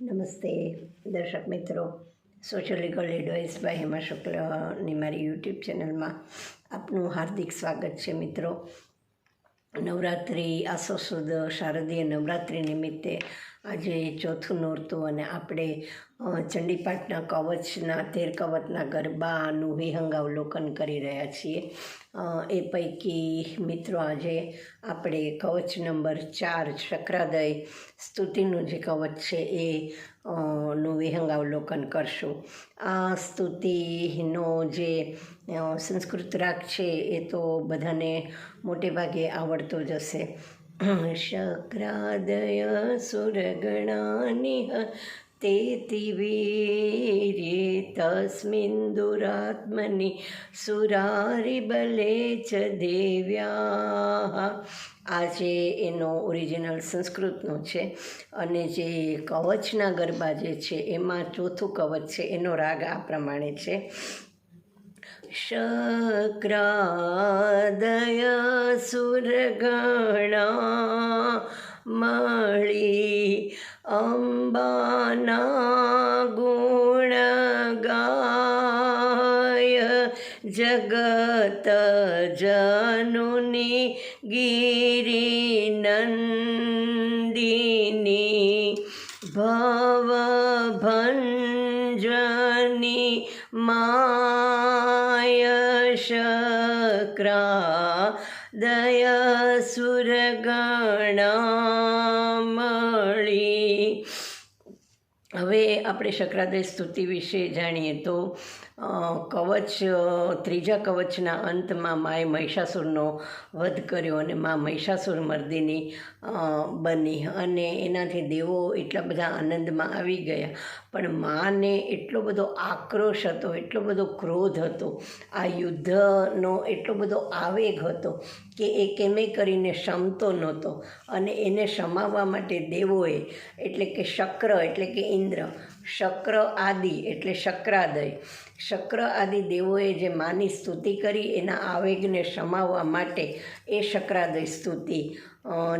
નમસ્તે, દર્શક મિત્રો. Social legal advice by Hema શુક્લની મારી યુટ્યુબ ચેનલમાં આપનું હાર્દિક સ્વાગત છે મિત્રો. નવરાત્રિ, આસો સુદ શારદીય નવરાત્રિ નિમિત્તે આજે ચોથું નોરતું અને આપણે ચંડીપાઠના કવચના, તેર કવચના ગરબાનું વિહંગાવલોકન કરી રહ્યા છીએ. એ પૈકી મિત્રો આજે આપણે કવચ નંબર ચાર, શક્રાદય સ્તુતિનું જે કવચ છે એ નું વિહંગ અવલોકન કરશું. આ સ્તુતિનો જે સંસ્કૃત રાગ છે એ તો બધાને મોટે ભાગે આવડતો જ હશે. શક્રાદય सुरगणानिह तेति वीर्ये तस्मिन् दुरात्मनि સુરારિબલે च देव्याः। આ જે એનો ઓરિજિનલ સંસ્કૃતનો છે અને જે કવચના ગરબા જે છે, એમાં ચોથું કવચ છે, એનો રાગ આ પ્રમાણે છે. શક્રાદય સુરગણા મળી અંબાના ગુણ ગાય જગત જનુની દય સુરગણા મળી હવે આપણે શક્રાદય સ્તુતિ વિશે જાણીએ તો કવચ ત્રીજા કવચના અંતમાં માએ મહિષાસુરનો વધ કર્યો અને મા મહિષાસુર મર્દિની બની અને એનાથી દેવો એટલા બધા આનંદમાં આવી ગયા. પણ માને એટલો બધો આક્રોશ હતો, એટલો બધો ક્રોધ હતો, આ યુદ્ધનો એટલો બધો આવેગ હતો કે એ કેમે કરીને શમતો નહોતો અને એને શમાવવા માટે દેવોએ, એટલે કે શક્ર, એટલે કે ઇન્દ્ર શક્ર આદિ એટલે શક્રાદય. શક્ર આદિ દેવોએ જે માની સ્તુતિ કરી એના આવેગને શમાવવા માટે એ શક્રાદય સ્તુતિ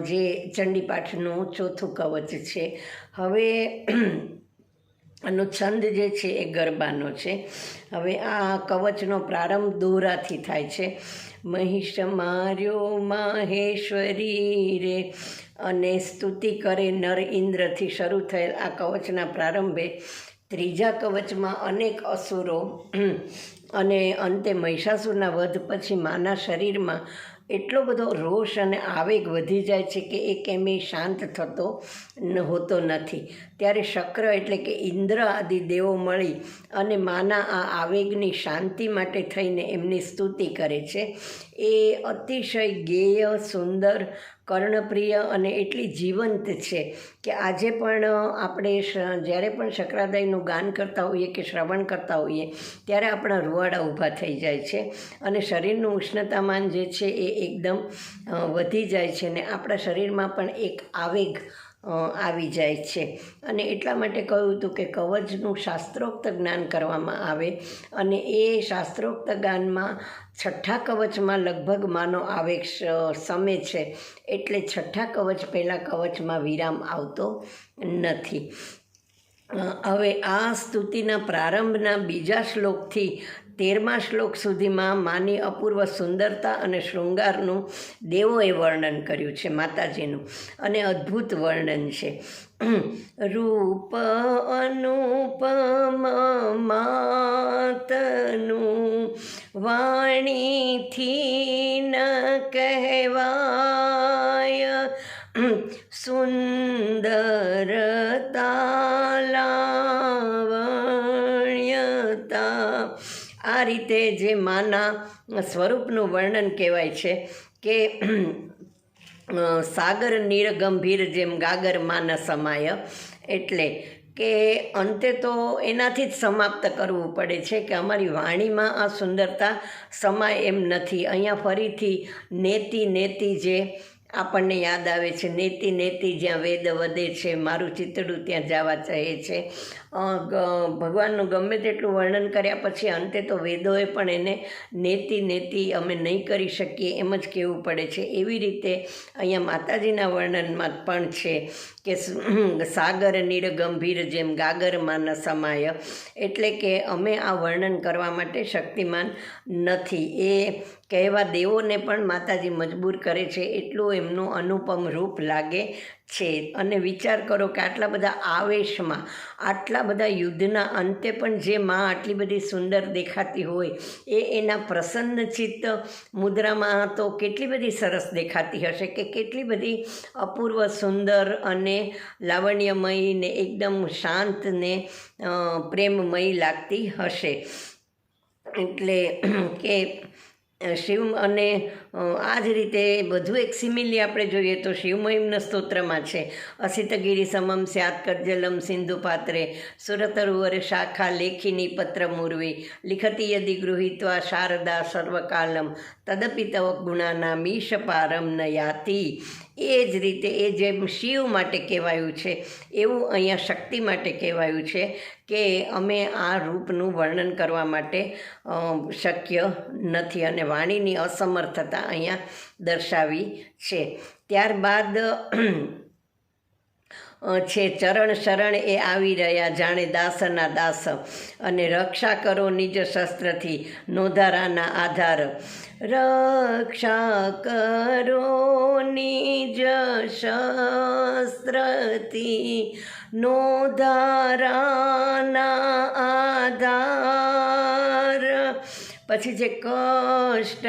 જે ચંડીપાઠનું ચોથું કવચ છે. હવે આનો છંદ જે છે એ ગરબાનો છે. હવે આ કવચનો પ્રારંભ દોરાથી થાય છે. મહિષ માર્યો માહેશ્વરી રે. અને સ્તુતિ કરે નર ઇન્દ્રથી શરૂ થયેલ આ કવચના પ્રારંભે. ત્રીજા કવચમાં અનેક અસુરો. અને અંતે મહિષાસુરના વધ પછી માના શરીરમાં એટલો બધો રોષ અને આવેગ વધી જાય છે કે એ કેમેય શાંત થતો ન હોતો નથી. ત્યારે શક્ર એટલે કે ઇન્દ્ર આદિ દેવો મળી અને માના આ આવેગની શાંતિ માટે થઈને એમની સ્તુતિ કરે છે. એ અતિશય ગેય, સુંદર, કર્ણપ્રિય અને એટલી જીવંત છે કે આજે પણ આપણે જ્યારે પણ શક્રાદયનું ગાન કરતા હોઈએ કે શ્રવણ કરતા હોઈએ, ત્યારે આપણા રૂવાડા ઊભા થઈ જાય છે અને શરીરનું ઉષ્ણતામાન જે છે એ એકદમ વધી જાય છે ને આપણા શરીરમાં પણ એક આવેગ આવી જાય છે. અને એટલા માટે કહ્યું હતું કે કવચનું શાસ્ત્રોક્ત જ્ઞાન કરવામાં આવે અને એ શાસ્ત્રોક્ત જ્ઞાનમાં છઠ્ઠા કવચમાં લગભગ માનો આવેગ સમે છે. એટલે છઠ્ઠા કવચ પહેલાં કવચમાં વિરામ આવતો નથી. હવે આ સ્તુતિના પ્રારંભના બીજા શ્લોકથી તેરમા શ્લોક સુધીમાં માની અપૂર્વ સુંદરતા અને શૃંગારનું દેવોએ વર્ણન કર્યું છે, માતાજીનું. અને અદ્ભુત વર્ણન છે. રૂપ અનુપમ માતનું વાણીથી ન કહેવાય. સુંદરતા લાવણ્યતા આ રીતે જે માના સ્વરૂપનું વર્ણન કહેવાય છે કે સાગર નિરગંભીર જેમ ગાગર માન સમાય. એટલે કે અંતે તો એનાથી જ સમાપ્ત કરવું પડે છે કે અમારી વાણીમાં આ સુંદરતા સમાય એમ નથી. અહીંયા ફરીથી નેતિ નેતિ જે આપણને યાદ આવે છે, નેતિ નેતિ જ્યાં વેદ વધે છે, મારું ચિતડું ત્યાં જવા ચાહે છે. ભગવાનનું ગમે તેટલું વર્ણન કર્યા પછી અંતે તો વેદોએ પણ એને નેતિ નેતિ અમે નહીં કરી શકીએ એમ જ કહેવું પડે છે. એવી રીતે અહીંયા માતાજીના વર્ણનમાં પણ છે કે સાગર નીર ગંભીર જેમ ગાગરમાં ન સમાય. એટલે કે અમે આ વર્ણન કરવા માટે શક્તિમાન નથી. એ કહેવા દેવોને પણ માતાજી મજબૂર કરે છે. એટલું એમનું અનુપમ રૂપ લાગે છે. અને વિચાર કરો કે આટલા બધા આવેશમાં, આટલા બધા યુદ્ધના અંતે પણ જે માં આટલી બધી સુંદર દેખાતી હોય, એ એના પ્રસન્નચિત્ત મુદ્રામાં તો કેટલી બધી સરસ દેખાતી હશે કે કેટલી બધી અપૂર્વ સુંદર અને લાવણ્યમયી ને એકદમ શાંત ને પ્રેમમય લાગતી હશે. એટલે કે શિવ અને આ જ રીતે બધું એક સિમિલી આપણે જોઈએ તો શિવમહિમના સ્તોત્રમાં છે. અસિતગીરી સમમ સ્યાત કરજલમ સિંધુ પાત્રે, સુરતરુવર શાખા લેખિની પત્ર મુર્વી, લિખતી યદિ ગૃહિત્વા શારદા સર્વકાલમ તદપી તવ ગુણાના મીશ પારમ ન યાતિ. એ જ રીતે એ જેમ શિવ માટે કહેવાયું છે, એવું અહીંયા શક્તિ માટે કહેવાયું છે કે અમે આ રૂપનું વર્ણન કરવા માટે શક્ય નથી અને વાણીની અસમર્થતા અહીંયા દર્શાવી છે. ત્યારબાદ છે. ચરણ શરણ એ આવી રહ્યા, જાણે દાસના દાસ. અને રક્ષા કરો નિજ શસ્ત્રથી, નોધારાના આધાર. રક્ષા કરો નિજ શસ્ત્રથી, નોધારાના આધાર. પછી છે કષ્ટ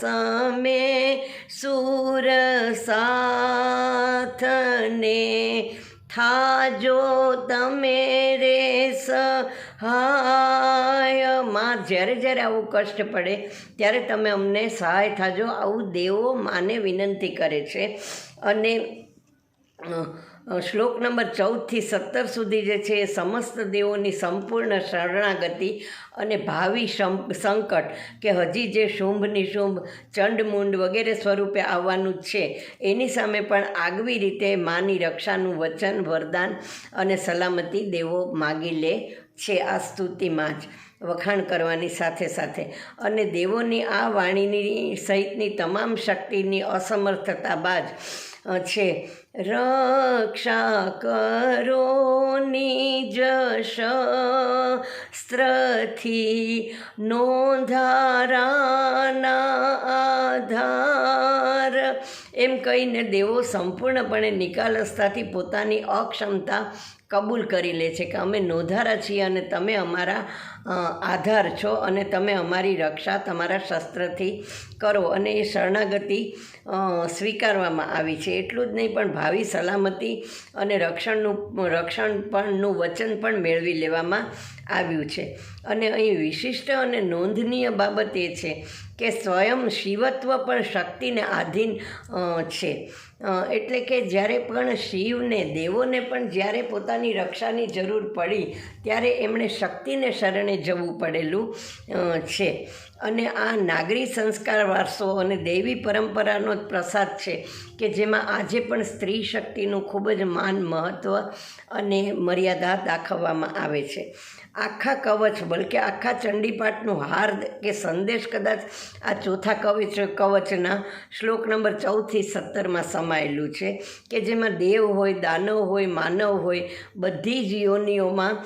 સમે સુર સાથને થાજો તમે રે સહાયમાં જ્યારે જ્યારે આવું કષ્ટ પડે, ત્યારે તમે અમને સહાય થાજો. આવું દેવો માને વિનંતી કરે છે. અને શ્લોક નંબર ચૌદથી સત્તર સુધી જે છે એ સમસ્ત દેવોની સંપૂર્ણ શરણાગતિ અને ભાવિ સંકટ કે હજી જે શુંભ નિશુંભ ચંડમુંડ વગેરે સ્વરૂપે આવવાનું છે, એની સામે પણ આગવી રીતે માની રક્ષાનું વચન, વરદાન અને સલામતી દેવો માગી લે છે આ સ્તુતિમાં જ વખાણ કરવાની સાથે સાથે. અને દેવોની આ વાણીની સહિતની તમામ શક્તિની અસમર્થતા બાદ છે. રક્ષા કરો નિજ શસ્ત્રથી. નોંધારાના આધાર. એમ કહીને દેવો સંપૂર્ણપણે નિકાલસતાથી પોતાની અક્ષમતા કબૂલ કરી લે છે કે અમે નોંધારા છીએ અને તમે અમારા આધાર છો અને તમે અમારી રક્ષા તમારા શસ્ત્રથી કરો અને એ શરણાગતિ સ્વીકારવામાં આવી છે. એટલું જ નહીં, પણ ભાવિ સલામતી અને રક્ષણનું, રક્ષણ પણનું વચન પણ મેળવી લેવામાં આવ્યું છે. અને અહીં વિશિષ્ટ અને નોંધનીય બાબત એ છે કે સ્વયં શિવત્વ પણ શક્તિને આધીન છે. એટલે કે જ્યારે પણ શિવને, દેવોને પણ જ્યારે પોતાની રક્ષાની જરૂર પડી, ત્યારે એમણે શક્તિને શરણે જવું પડેલું છે. અને આ નાગરી સંસ્કાર વારસો અને દૈવી પરંપરાનો જ પ્રસાદ છે કે જેમાં આજે પણ સ્ત્રી શક્તિનું ખૂબ જ માન મહત્ત્વ અને મર્યાદા દાખવવામાં આવે છે. આખા કવચ, બલકે આખા ચંડીપાઠનું હાર કે સંદેશ કદાચ આ ચોથા કવચ કવચના શ્લોક નંબર ચૌદથી સત્તરમાં સમાયેલું છે કે જેમાં દેવ હોય, દાનવ હોય, માનવ હોય, બધી જ યોનિઓમાં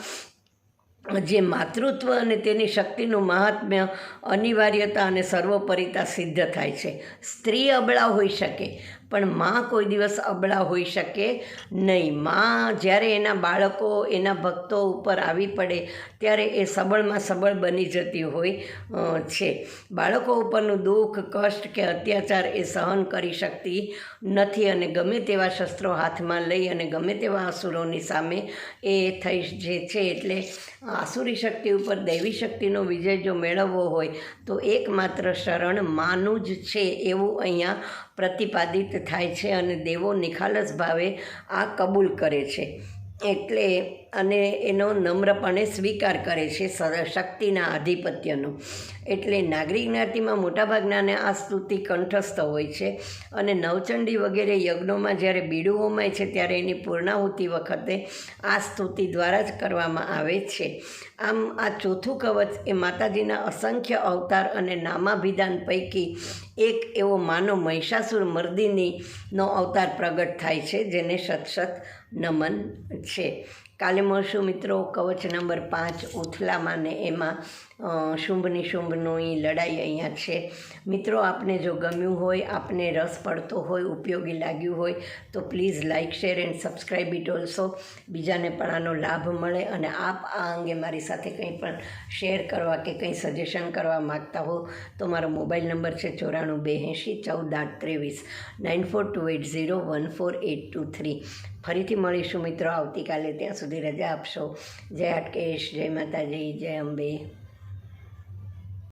જે માતૃત્વ અને તેની શક્તિનું મહાત્મ્ય, અનિવાર્યતા અને સર્વોપરિતા સિદ્ધ થાય છે. સ્ત્રી અબળા હોઈ શકે પણ માં કોઈ દિવસ અબળા હોઈ શકે નહીં. માં જ્યારે એના બાળકો, એના ભક્તો ઉપર આવી પડે, ત્યારે એ સબળમાં સબળ બની જતી હોય છે. બાળકો ઉપરનું દુઃખ, કષ્ટ કે અત્યાચાર એ સહન કરી શકતી નથી અને ગમે તેવા શસ્ત્રો હાથમાં લઈ અને ગમે તેવા અસુરોની સામે એ થઈ જે છે એટલે આસુરી શક્તિ ઉપર દૈવી શક્તિનો વિજય જો મેળવવો હોય, તો એકમાત્ર શરણ માનું જ છે એવું અહીંયા પ્રતિપાદિત થાય છે અને દેવો નિખાલસ ભાવે આ કબૂલ કરે છે. એટલે અને એનો નમ્રપણે સ્વીકાર કરે છે શક્તિના આધિપત્યનો. એટલે નાગરિક જ્ઞાતિમાં મોટાભાગનાને આ સ્તુતિ કંઠસ્થ હોય છે અને નવચંડી વગેરે યજ્ઞોમાં જ્યારે બીડું હોમાય છે ત્યારે એની પૂર્ણાહુતિ વખતે આ સ્તુતિ દ્વારા જ કરવામાં આવે છે. આમ આ ચોથું કવચ એ માતાજીના અસંખ્ય અવતાર અને નામાભિધાન પૈકી એક એવો માનો મહિષાસુર મર્દિની નો અવતાર પ્રગટ થાય છે જેને સત સત નમન છે. કાલે મળશું મિત્રો કવચ નંબર પાંચ ઉથલામાં ને એમાં અ, શુંભની શુંભની લડાઈ અહીંયા છે. મિત્રો આપને જો ગમ્યું હોય આપને રસ પડતો હોય ઉપયોગી લાગ્યું હોય તો please like share and subscribe it also. બીજાને પણ આનો લાભ મળે અને આપ આ અંગે મારી સાથે કંઈ પણ શેર કરવા કે કંઈ સજેશન કરવા માગતા હો તો મારો મોબાઈલ નંબર છે ચોરાણું બે એંશી ચૌદ આઠ ત્રેવીસ. Nine four two eight zero one four eight two three. ફરીથી મળીશું મિત્રો. આવતીકાલે ત્યાં સુધી રજા આપશો. જય અટકેશ જય માતાજી જય અંબે.